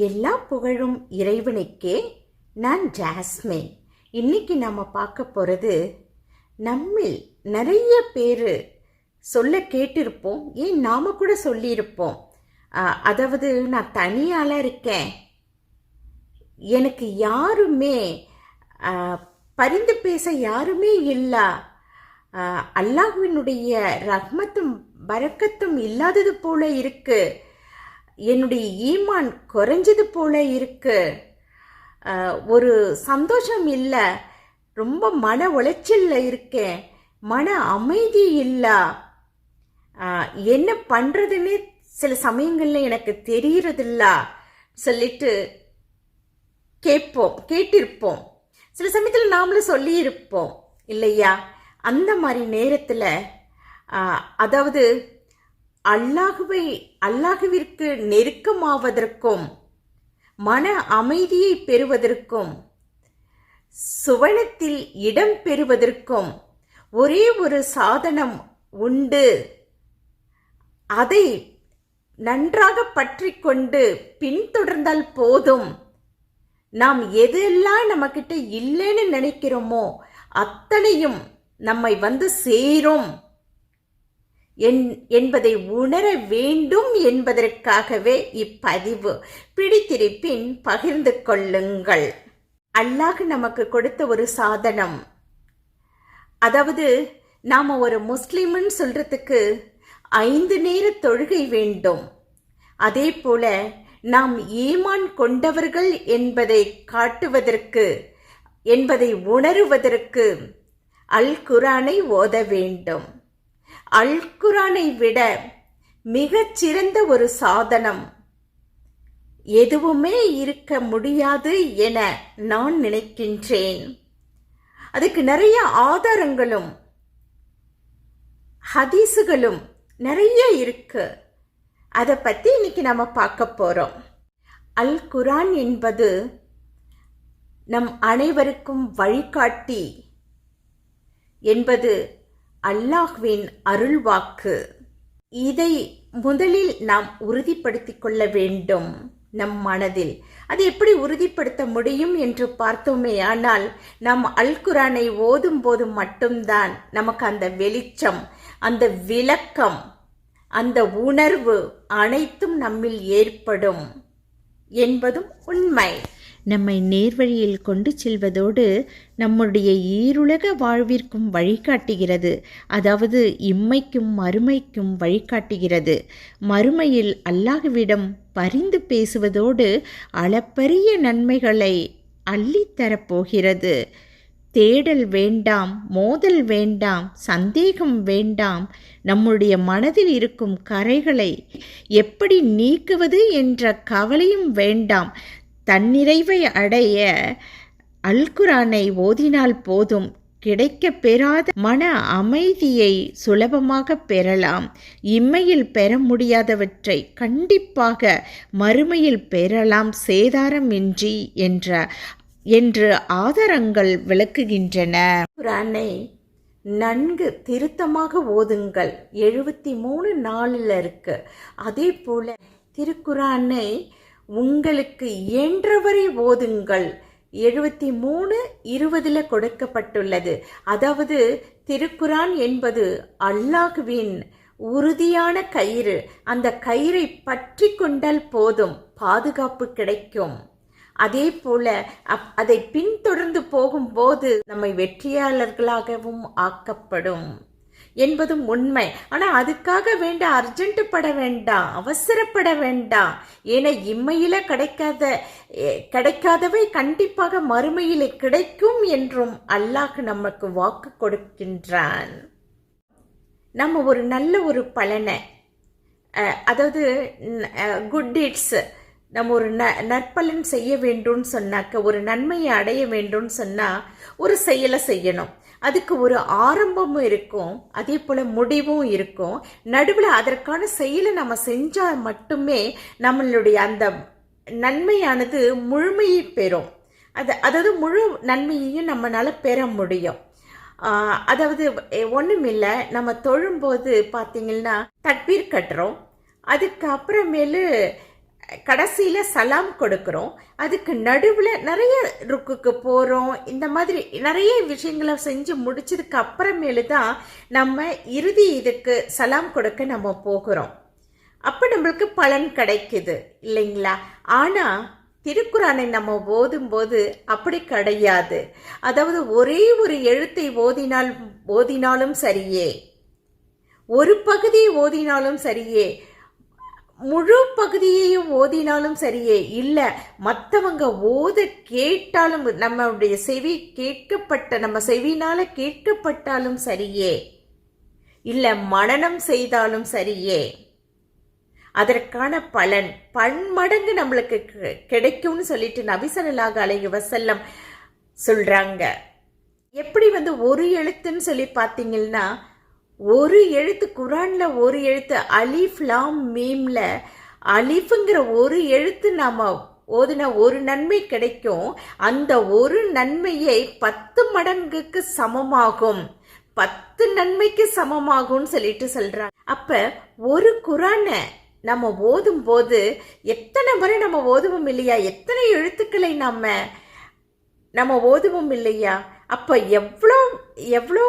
எல்லா புகழும் இறைவனுக்கே. நான் ஜாஸ்மின். இன்னைக்கு நம்ம பார்க்க போகிறது நம்மில் நிறைய பேர் சொல்ல கேட்டிருப்போம் ஏன் நாம கூட சொல்லியிருப்போம். அதாவது நான் தனியால இருக்கேன். எனக்கு யாருமே பரிந்து பேச யாருமே இல்லை. அல்லாஹுவினுடைய ரஹ்மத்தும் பரக்கத்தும் இல்லாதது போல இருக்குது என்னுடைய ஈமான் குறைஞ்சது போல இருக்கு. ஒரு சந்தோஷம் இல்லை. ரொம்ப மன உளைச்சலில் இருக்கேன். மன அமைதி இல்லை. என்ன பண்ணுறதுன்னு சில சமயங்களில் எனக்கு தெரியறதில்ல. சொல்லிட்டு கேட்போம் கேட்டிருப்போம். சில சமயத்தில் நாமளும் சொல்லியிருப்போம் இல்லையா? அந்த மாதிரி நேரத்தில் அதாவது அல்லாஹுவை அல்லாஹுவிற்கு நெருக்கமாவதற்கும் மன அமைதியை பெறுவதற்கும் சுவனத்தில் இடம் பெறுவதற்கும் ஒரே ஒரு சாதனம் உண்டு. அதை நன்றாக பற்றி கொண்டு பின்தொடர்ந்தால் போதும். நாம் எதெல்லாம் நம்மக்கிட்ட இல்லைன்னு நினைக்கிறோமோ அத்தனையும் நம்மை வந்து சேரும். என்பதை உணர வேண்டும் என்பதற்காகவே இப்பதிவு. பிடித்திருப்பின் பகிர்ந்து கொள்ளுங்கள். அல்லாஹ் நமக்கு கொடுத்த ஒரு சாதனம். அதாவது நாம் ஒரு முஸ்லீம்னு சொல்றதுக்கு ஐந்து நேர தொழுகை வேண்டும். அதே போல நாம் ஈமான் கொண்டவர்கள் என்பதை காட்டுவதற்கு என்பதை உணருவதற்கு அல் குரானை ஓத வேண்டும். அல் குரானை விட மிகச் சிறந்த ஒரு சாதனம். எதுவுமே இருக்க முடியாது என நான் நினைக்கின்றேன். அதுக்கு நிறைய ஆதாரங்களும் ஹதீஸுகளும் நிறைய இருக்கு. அதை பத்தி இன்னைக்கு நம்ம பார்க்க போறோம். அல் குரான் என்பது நம் அனைவருக்கும் வழிகாட்டி என்பது அல்லாஹ்வின் அருள்வாக்கு. இதை முதலில் நாம் உறுதிப்படுத்திக் கொள்ள வேண்டும் நம் மனதில். அது எப்படி உறுதிப்படுத்த முடியும் என்று பார்த்தோமே ஆனால் நாம் அல் குரானை ஓதும் போது மட்டும்தான் நமக்கு அந்த வெளிச்சம் அந்த விளக்கம் அந்த உணர்வு அனைத்தும் நம்மில் ஏற்படும் என்பதும் உண்மை. நம்மை நேர்வழியில் கொண்டு செல்வதோடு நம்முடைய ஈருலக வாழ்விற்கும் வழிகாட்டுகிறது. அதாவது இம்மைக்கும் மறுமைக்கும் வழிகாட்டுகிறது. மறுமையில் அல்லாஹ்விடம் பரிந்து பேசுவதோடு அளப்பரிய நன்மைகளை அள்ளித்தரப் போகிறது தேடல் வேண்டாம் மோதல் வேண்டாம் சந்தேகம் வேண்டாம். நம்முடைய மனதில் இருக்கும் கரைகளை எப்படி நீக்குவது என்ற கவலையும் வேண்டாம். தன்னிறைவை அடைய அல்குரானை ஓதினால் போதும். கிடைக்க பெறாத மன அமைதியை சுலபமாக பெறலாம். இம்மையில் பெற முடியாதவற்றை கண்டிப்பாக மறுமையில் பெறலாம். சேதாரமின்றி என்ற என்று ஆதாரங்கள் விளக்குகின்றன. குரானை நன்கு திருத்தமாக ஓதுங்கள். எழுபத்தி மூணு நாளில் இருக்கு. அதே போல திருக்குரானை உங்களுக்கு இயன்றவரை ஓதுங்கள். எழுபத்தி மூணு இருபதில் கொடுக்கப்பட்டுள்ளது. அதாவது திருக்குரான் என்பது அல்லாஹுவின் உறுதியான கயிறு. அந்த கயிறை பற்றி கொண்டால் போதும் பாதுகாப்பு கிடைக்கும். அதே போல அப்- அதை பின்தொடர்ந்து போகும்போது நம்மை வெற்றியாளர்களாகவும் ஆக்கப்படும். என்பதும் உண்மை. ஆனால் அதுக்காக வேண்டாம் அர்ஜென்ட் பட வேண்டாம் அவசரப்பட வேண்டாம் ஏன்னா இம்மையில கிடைக்காத கிடைக்காதவை கண்டிப்பாக மறுமையிலே கிடைக்கும் என்றும் அல்லாஹ் நமக்கு வாக்கு கொடுக்கின்றான். நம்ம ஒரு நல்ல ஒரு பலனை அதாவது குட் டீட்ஸ் நம்ம ஒரு ந நற்பலன் செய்ய வேண்டும்னு சொன்னாக்க ஒரு நன்மையை அடைய வேண்டும்னு சொன்னால் ஒரு செயலை செய்யணும். அதுக்கு ஒரு ஆரம்பமும் இருக்கும் அதே போல் முடிவும் இருக்கும். நடுவில் அதற்கான செயலை நம்ம செஞ்சால் மட்டுமே நம்மளுடைய அந்த நன்மையானது முழுமையை பெறும். அது அதாவது முழு நன்மையையும் நம்மளால் பெற முடியும். அதாவது ஒன்றும் இல்லை நம்ம தொழும்போது பார்த்தீங்கன்னா தட்பீர் கட்டுறோம். அதுக்கு அப்புறமேலு கடைசியில் சலாம் கொடுக்குறோம். அதுக்கு நடுவில் நிறைய ருக்குக்கு போகிறோம் இந்த மாதிரி நிறைய விஷயங்களை செஞ்சு முடிச்சதுக்கு அப்புறமேலு தான் நம்ம இறுதி இதுக்கு சலாம் கொடுக்க நம்ம போகிறோம். அப்போ நம்மளுக்கு பலன் கிடைக்குது இல்லைங்களா? ஆனால் திருக்குறானை நம்ம ஓதும்போது அப்படி கிடையாது. அதாவது ஒரே ஒரு எழுத்தை ஓதினால் ஓதினாலும் சரியே. ஒரு பகுதியை ஓதினாலும் சரியே. முழு பகுதியையும் ஓதினாலும் சரியே இல்லை மற்றவங்க ஓத கேட்டாலும் நம்மளுடைய செவி கேட்கப்பட்ட நம்ம செவினால கேட்கப்பட்டாலும் சரியே இல்லை மனனம் செய்தாலும் சரியே. அதற்கான பலன் பன்மடங்கு நம்மளுக்கு கிடைக்கும்னு சொல்லிட்டு நபிசல்லாக அலைஹி வசல்லம் சொல்றாங்க. எப்படி வந்து ஒரு எழுத்துன்னு சொல்லி பார்த்தீங்கன்னா ஒரு எழுத்து குரானில் ஒரு எழுத்து அலிஃப் லாம் மீமில் அலிஃப்ங்கிற ஒரு எழுத்து நாம் ஓதுன ஒரு நன்மை கிடைக்கும். அந்த ஒரு நன்மையை பத்து மடங்குக்கு சமமாகும். பத்து நன்மைக்கு சமமாகும்னு சொல்லிட்டு சொல்கிறாங்க அப்போ ஒரு குரானை நம்ம ஓதும் போது எத்தனை முறை நம்ம ஓதுவோம் இல்லையா? எத்தனை எழுத்துக்களை நம்ம நம்ம ஓதுவோம் இல்லையா? அப்போ எவ்வளோ எவ்வளோ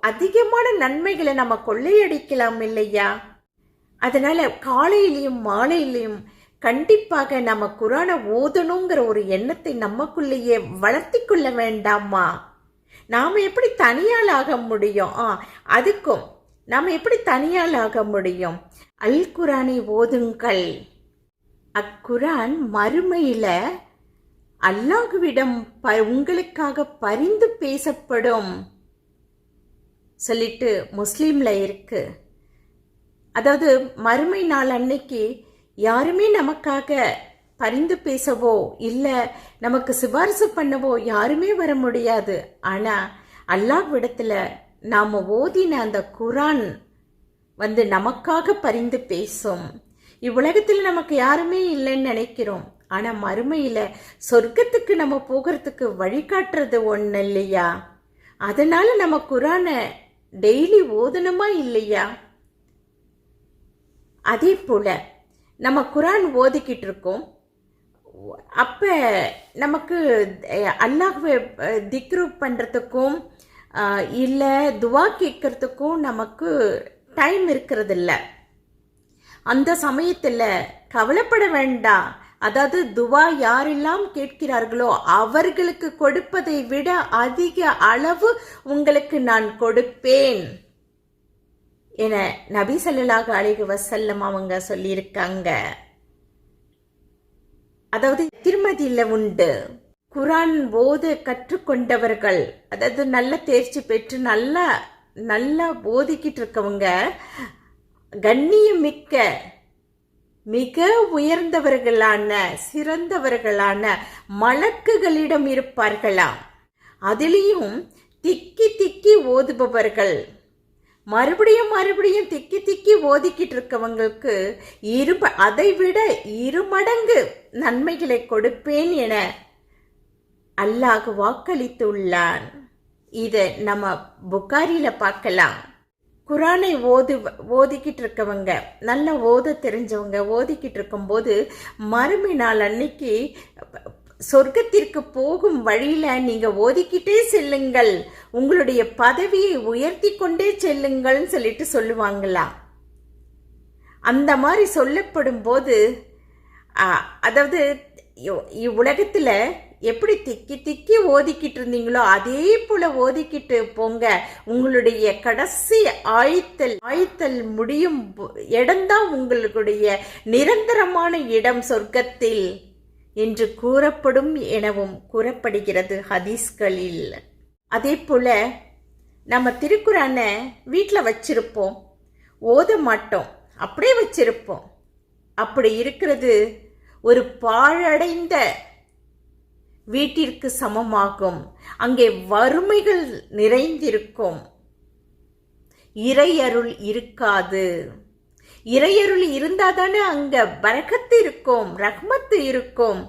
அதிகமான நன்மைகளை நம்ம கொள்ளையடிக்கலாம் இல்லையா? அதனால் காலையிலையும் மாலையிலையும் கண்டிப்பாக நம்ம குரானை ஓதணுங்கிற ஒரு எண்ணத்தை நமக்குள்ளேயே வளர்த்தி கொள்ள வேண்டாமா? நாம் எப்படி தனியால் ஆக முடியும்? ஆ அதுக்கும் நாம் எப்படி தனியால் ஆக முடியும்? அல் குரானை ஓதுங்கள். அக்குரான் மறுமையில் அல்லாஹுவிடம் ப உங்களுக்காக பரிந்து பேசப்படும். சொல்லிட்டு முஸ்லீமில் இருக்கு. அதாவது மறுமை நாள் அன்னைக்கு யாருமே நமக்காக பரிந்து பேசவோ இல்லை நமக்கு சிபாரிசு பண்ணவோ யாருமே வர முடியாது. ஆனால் அல்லாஹ் விடத்தில் நாம் ஓதின அந்த குரான் வந்து நமக்காக பரிந்து பேசும். இவ்வுலகத்தில் நமக்கு யாருமே இல்லைன்னு நினைக்கிறோம். ஆனால் மறுமையில் சொர்க்கத்துக்கு நம்ம போகிறதுக்கு வழிகாட்டுறது ஒன்று இல்லையா? அதனால் நம்ம குரானை டெய்லி ஓதணுமா இல்லையா? அதே போல் நம்ம குரான் ஓதிக்கிட்டு இருக்கோம். அப்போ நமக்கு அல்லாஹுவை அல்லாஹ்வை பண்ணுறதுக்கும் திக்ரு துவா கேட்கறதுக்கும் நமக்கு டைம் இருக்கிறதில்ல. அந்த சமயத்தில் கவலைப்பட வேண்டாம். அதாவது துவா யாரெல்லாம் கேட்கிறார்களோ அவர்களுக்கு கொடுப்பதை விட அதிக அளவு உங்களுக்கு நான் கொடுப்பேன் என நபி ஸல்லல்லாஹு அழகு வசல்லம் அவங்க சொல்லியிருக்காங்க. அதாவது திருமதியில உண்டு. குரான் போது கற்றுக்கொண்டவர்கள் அதாவது நல்ல தேர்ச்சி பெற்று நல்லா நல்லா போதிக்கிட்டு இருக்கவங்க கண்ணியமிக்க மிக உயர்ந்தவர்களான சிறந்தவர்களான மலக்குகளிடம் இருப்பார்களா? அதிலையும் திக்கி திக்கி ஓதுபவர்கள். மறுபடியும் மறுபடியும் திக்கி திக்கி ஓதிக்கிட்டு இருக்கவங்களுக்கு இரு அதை விட இருமடங்கு நன்மைகளை கொடுப்பேன் என அல்லாஹ் வாக்களித்துள்ளான் இதை நம்ம புகாரியில் பார்க்கலாம். குரானை ஓது ஓதிக்கிட்டு இருக்கவங்க நல்லா ஓத தெரிஞ்சவங்க ஓதிக்கிட்டு இருக்கும்போது மறுமை நாள் அன்னைக்கு சொர்க்கத்திற்கு போகும் வழியில் நீங்கள் ஓதிக்கிட்டே செல்லுங்கள். உங்களுடைய பதவியை உயர்த்தி கொண்டே செல்லுங்கள்னு சொல்லிட்டு சொல்லுவாங்களா? அந்த மாதிரி சொல்லப்படும் போது அதாவது இவ்- எப்படி திக்கி திக்கி ஓதிக்கிட்டு இருந்தீங்களோ அதே போல ஓதிக்கிட்டு போங்க. உங்களுடைய கடைசி ஆயத்தல் ஆயத்தல் முடியும் இடம்தான் உங்களுடைய நிரந்தரமான இடம் சொர்க்கத்தில் என்று கூறப்படும் எனவும் கூறப்படுகிறது ஹதீஸ்களில். அதே போல நம்ம திருக்குறானை வீட்டில் வச்சிருப்போம். ஓத மாட்டோம். அப்படியே வச்சிருப்போம். அப்படி இருக்கிறது ஒரு பாழடைந்த வீட்டிற்கு சமமாகும். அங்கே வறுமைகள் நிறைந்திருக்கும். இறையருள் இருக்காது. இறையருள் இருந்தாதானே அங்க பரகத்து இருக்கும் ரஹ்மத்து இருக்கும்.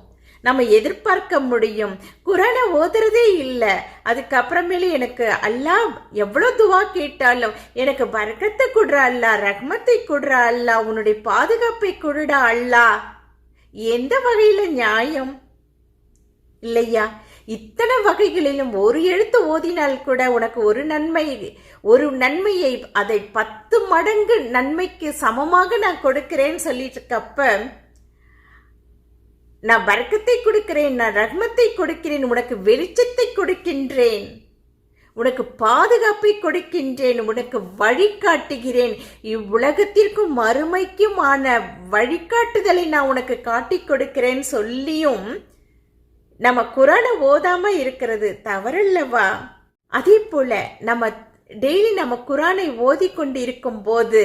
நம்ம எதிர்பார்க்க முடியும். குரானை ஓதுறதே இல்லை. அதுக்கப்புறமேலே எனக்கு அல்லாஹ் எவ்வளோ துவா கேட்டாலும் எனக்கு பரக்கத்தை கொடுறா அல்லா ரஹ்மத்தை கொடுறா அல்லா உன்னுடைய பாதுகாப்பை கொடுடா அல்லா எந்த வகையில் நியாயம்? இல்லையா? இத்தனை வகைகளிலும் ஒரு எழுத்து ஓதினால் கூட உனக்கு ஒரு நன்மை ஒரு நன்மையை அதை பத்து மடங்கு நன்மைக்கு சமமாக நான் கொடுக்கிறேன்னு சொல்லிட்டு இருக்கப்ப நான் வர்க்கத்தை கொடுக்கிறேன் நான் ரஹ்மத்தை கொடுக்கிறேன் உனக்கு வெளிச்சத்தை கொடுக்கின்றேன் உனக்கு பாதுகாப்பை கொடுக்கின்றேன் உனக்கு வழிகாட்டுகிறேன். இவ்வுலகத்திற்கும் மறுமைக்குமான வழிகாட்டுதலை நான் உனக்கு காட்டி கொடுக்கிறேன் சொல்லியும் நம்ம குரானை ஓதாம இருக்கிறது தவறல்லவா? அதே போல நம்ம டெய்லி நம்ம குரானை ஓதி கொண்டு இருக்கும் போது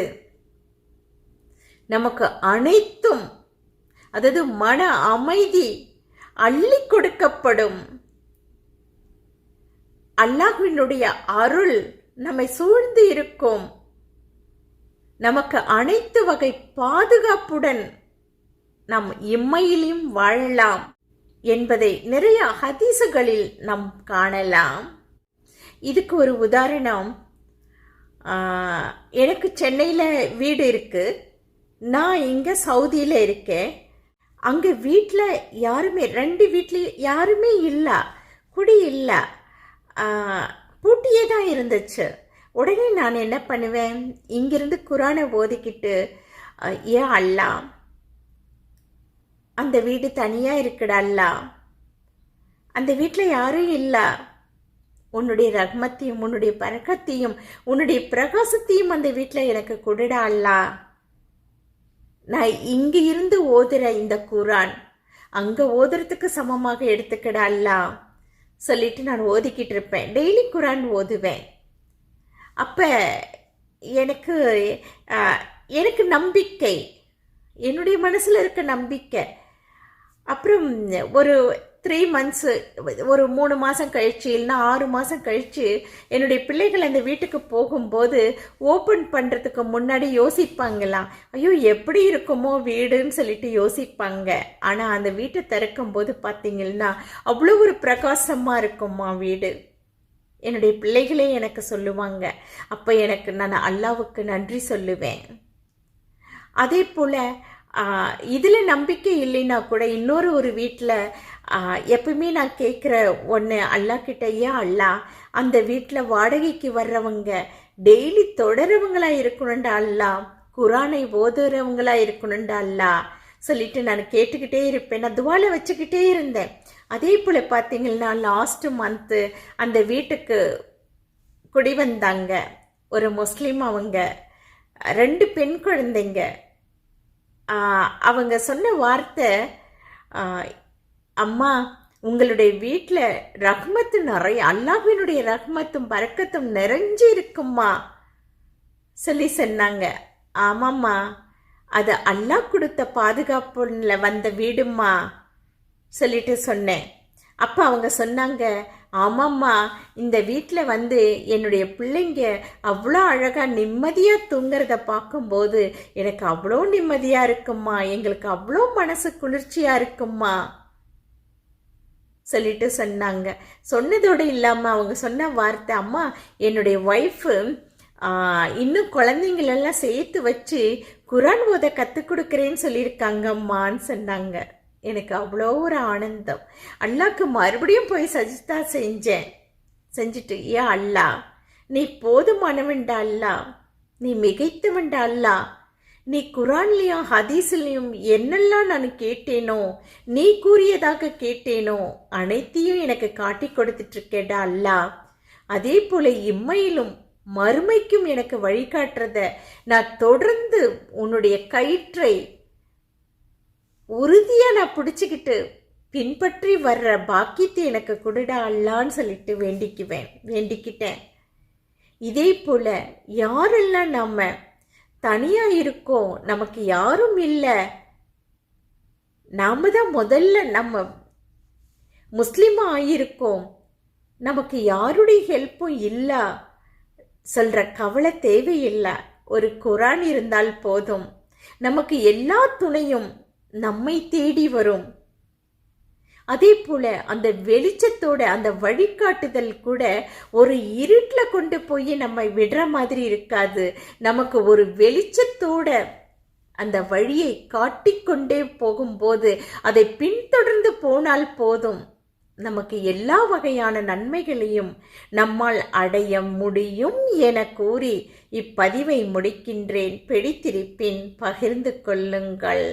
நமக்கு அனைத்தும் அதாவது மன அமைதி அள்ளி கொடுக்கப்படும். அல்லாஹ்வினுடைய அருள் நம்மை சூழ்ந்து இருக்கும். நமக்கு அனைத்து வகை பாதுகாப்புடன் நம் இம்மையிலும் வாழலாம். என்பதை நிறைய ஹதீசுகளில் நாம் காணலாம். இதுக்கு ஒரு உதாரணம். எனக்கு சென்னையில் வீடு இருக்குது நான் இங்கே சவுதியில் இருக்கேன். அங்கே வீட்டில் யாருமே ரெண்டு வீட்லேயும் யாருமே இல்லை குடி இல்லை. பூட்டியே தான் இருந்துச்சு. உடனே நான் என்ன பண்ணுவேன்? இங்கிருந்து குரானை ஓதிக்கிட்டு ஏன் அல்லாம் அந்த வீடு தனியாக இருக்குடா அல்லா. அந்த வீட்டில் யாரும் இல்லை. உன்னுடைய ரஹ்மத்தையும் உன்னுடைய பறக்கத்தையும் உன்னுடைய பிரகாசத்தையும் அந்த வீட்டில் எனக்கு கொடுடா அல்லா. நான் இங்கே இருந்து ஓதுற இந்த குரான் அங்கே ஓதுறதுக்கு சமமாக எடுத்துக்கடா அல்லா. சொல்லிட்டு நான் ஓதிக்கிட்டு இருப்பேன். டெய்லி குரான் ஓதுவேன். அப்போ எனக்கு எனக்கு நம்பிக்கை. என்னுடைய மனசில் இருக்க நம்பிக்கை. அப்புறம் ஒரு த்ரீ மந்த்ஸு ஒரு மூணு மாதம் கழிச்சு இல்லைன்னா ஆறு மாதம் கழிச்சு என்னுடைய பிள்ளைகள் அந்த வீட்டுக்கு போகும்போது ஓப்பன் பண்ணுறதுக்கு முன்னாடி யோசிப்பாங்களாம். ஐயோ எப்படி இருக்குமோ வீடுன்னு சொல்லிட்டு யோசிப்பாங்க. ஆனால் அந்த வீட்டை திறக்கும்போது பார்த்தீங்கன்னா அவ்வளோ ஒரு பிரகாசமாக இருக்குமா வீடு. என்னுடைய பிள்ளைகளே எனக்கு சொல்லுவாங்க. அப்போ எனக்கு நான் அல்லாவுக்கு நன்றி சொல்லுவேன். அதே போல் இதில் நம்பிக்கை இல்லைன்னா கூட இன்னொரு ஒரு வீட்டில் எப்பவுமே நான் கேட்குற ஒன்று அல்லா கிட்டேயே அல்லா அந்த வீட்டில் வாடகைக்கு வர்றவங்க டெய்லி தொடரவங்களா இருக்கணும்டா அல்லா குரானை ஓதுறவங்களா இருக்கணும்டா அல்லா சொல்லிட்டு நான் கேட்டுக்கிட்டே இருப்பேன். நான் துவால வச்சுக்கிட்டே இருந்தேன். அதே போல் பார்த்தீங்கன்னா லாஸ்ட்டு மந்த்து அந்த வீட்டுக்கு குடி வந்தாங்க. ஒரு முஸ்லீம் அவங்க ரெண்டு பெண் குழந்தைங்க. அவங்க சொன்ன வார்த்தை அம்மா உங்களுடைய வீட்டில் ரஹ்மத்து நிறைய அல்லாஹினுடைய ரஹ்மத்தும் பறக்கத்தும் நிறைஞ்சு இருக்கும்மா சொல்லி சொன்னாங்க. ஆமாம்மா அது அல்லாஹ் கொடுத்த பாதுகாப்புல வந்த வீடும்மா சொல்லிட்டு சொன்னேன். அப்போ அவங்க சொன்னாங்க ஆமாம்மா இந்த வீட்டில் வந்து என்னுடைய பிள்ளைங்க அவ்வளோ அழகாக நிம்மதியாக தூங்குறத பார்க்கும்போது எனக்கு அவ்வளோ நிம்மதியாக இருக்கும்மா. எங்களுக்கு அவ்வளோ மனசு குளிர்ச்சியாக இருக்கும்மா. சொல்லிட்டு சொன்னாங்க. சொன்னதோடு இல்லாமல் அவங்க சொன்ன வார்த்தை அம்மா என்னுடைய ஒய்ஃபு இன்னும் குழந்தைங்களெல்லாம் சேர்த்து வச்சு குரான் ஓத கற்றுக் கொடுக்குறேன்னு சொல்லியிருக்காங்கம்மான்னு சொன்னாங்க. எனக்கு அவ்வளோ ஒரு ஆனந்தம். அல்லாக்கு மறுபடியும் போய் சஜிதா செஞ்சேன். செஞ்சுட்டு ஏ அல்லா நீ போதுமானவன்டா அல்லா நீ மிகைத்தவன்டா அல்லா நீ குரான்லேயும் ஹதீஸ்லேயும் என்னெல்லாம் நான் கேட்டேனோ நீ கூறியதாக கேட்டேனோ அனைத்தையும் எனக்கு காட்டி கொடுத்துட்ருக்கேடா அல்லா. அதே போல இம்மையிலும் மறுமைக்கும் எனக்கு வழிகாட்டுறத நான் தொடர்ந்து உன்னுடைய கயிற்றை உறுதியாக நான் பிடிச்சிக்கிட்டு பின்பற்றி வர்ற பாக்கியத்தை எனக்கு கொடுடா அல்லான்னு சொல்லிட்டு வேண்டிக்குவேன் வேண்டிக்கிட்டேன். இதே போல் யாரெல்லாம் நம்ம தனியாக இருக்கோம் நமக்கு யாரும் இல்லை நாம தான் முதல்ல நம்ம முஸ்லீமாக ஆகியிருக்கோம் நமக்கு யாருடைய ஹெல்ப்பும் இல்லை சொல்கிற கவலை தேவையில்லை. ஒரு குரான் இருந்தால் போதும். நமக்கு எல்லா துணையும் நம்மை தேடி வரும். அதே போல அந்த வெளிச்சத்தோட அந்த வழிகாட்டுதல் கூட ஒரு இருட்டில் கொண்டு போய் நம்மை விடுற மாதிரி இருக்காது. நமக்கு ஒரு வெளிச்சத்தோட அந்த வழியை காட்டிக்கொண்டே போகும்போது அதை பின்தொடர்ந்து போனால் போதும். நமக்கு எல்லா வகையான நன்மைகளையும் நம்மால் அடைய முடியும் என கூறி இப்பதிவை முடிக்கின்றேன். பிடித்திருப்பின் பகிர்ந்து கொள்ளுங்கள்.